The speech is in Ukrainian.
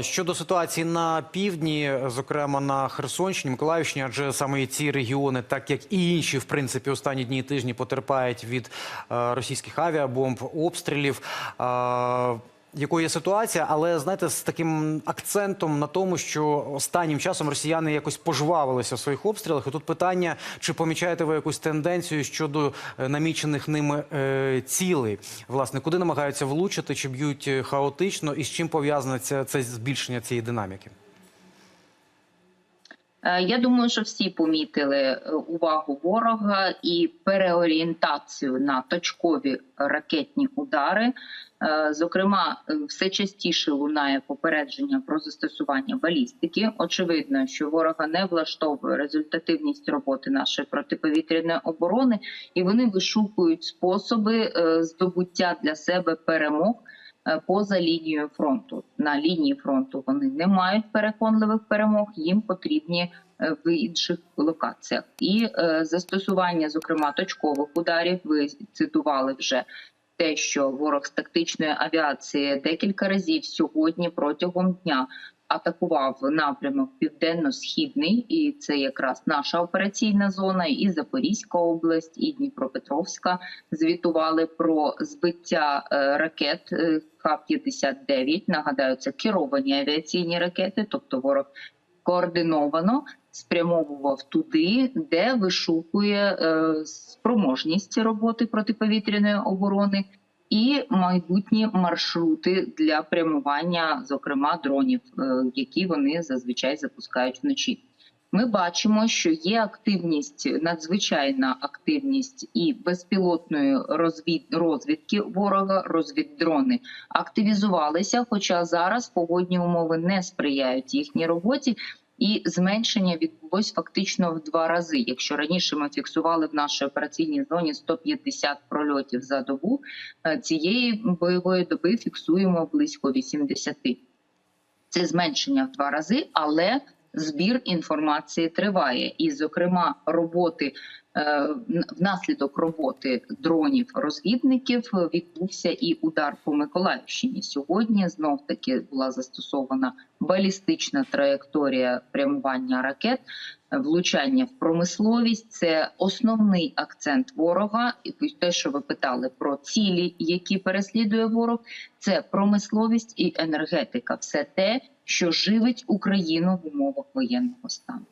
Щодо ситуації на півдні, зокрема на Херсонщині, Миколаївщині, адже саме ці регіони, так як і інші, в принципі, останні дні і тижні потерпають від е, російських авіабомб, обстрілів. Якою є ситуація, але знаєте, з таким акцентом на тому, що останнім часом росіяни якось пожвавилися в своїх обстрілах. І тут питання: чи помічаєте ви якусь тенденцію щодо е, намічених ними е, цілей? Власне, куди намагаються влучити, чи б'ють е, хаотично, і з чим пов'язане це, це збільшення цієї динаміки? Е, Я думаю, що всі помітили е, увагу ворога і переорієнтацію на точкові ракетні удари. Е, Зокрема, все частіше лунає попередження про застосування балістики. Очевидно, що ворога не влаштовує результативність роботи нашої протиповітряної оборони, і вони вишукують способи здобуття для себе перемог поза лінією фронту. На лінії фронту вони не мають переконливих перемог, їм потрібні е, в інших локаціях. І е, застосування, зокрема, точкових ударів. Ви цитували вже те, що ворог з тактичної авіації декілька разів сьогодні протягом дня. Атакував напрямок південно-східний, і це якраз наша операційна зона, і Запорізька область, і Дніпропетровська звітували про збиття е, ракет е, Х-59. Нагадаю, це керовані авіаційні ракети, тобто ворог координовано спрямовував туди, де вишукує е, спроможність роботи протиповітряної оборони. І майбутні маршрути для прямування, зокрема дронів, е, які вони зазвичай запускають вночі. Ми бачимо, що є активність, надзвичайна активність і безпілотної розвід, розвідки ворога, розвіддрони активізувалися. Хоча зараз погодні умови не сприяють їхній роботі, і зменшення відбулось фактично в два рази. Якщо раніше ми фіксували в нашій операційній зоні 150 прольотів за добу, е, цієї бойової доби фіксуємо близько 80. Це зменшення в два рази, але збір інформації триває. І, зокрема, роботи внаслідок роботи дронів розвідників відбувся і удар по Миколаївщині. Сьогодні знов таки була застосована балістична траєкторія прямування ракет. Влучання в промисловість це основний акцент ворога. І те, що ви питали про цілі, які переслідує ворог, це промисловість і енергетика все те, що живить Україну в умовах воєнного стану.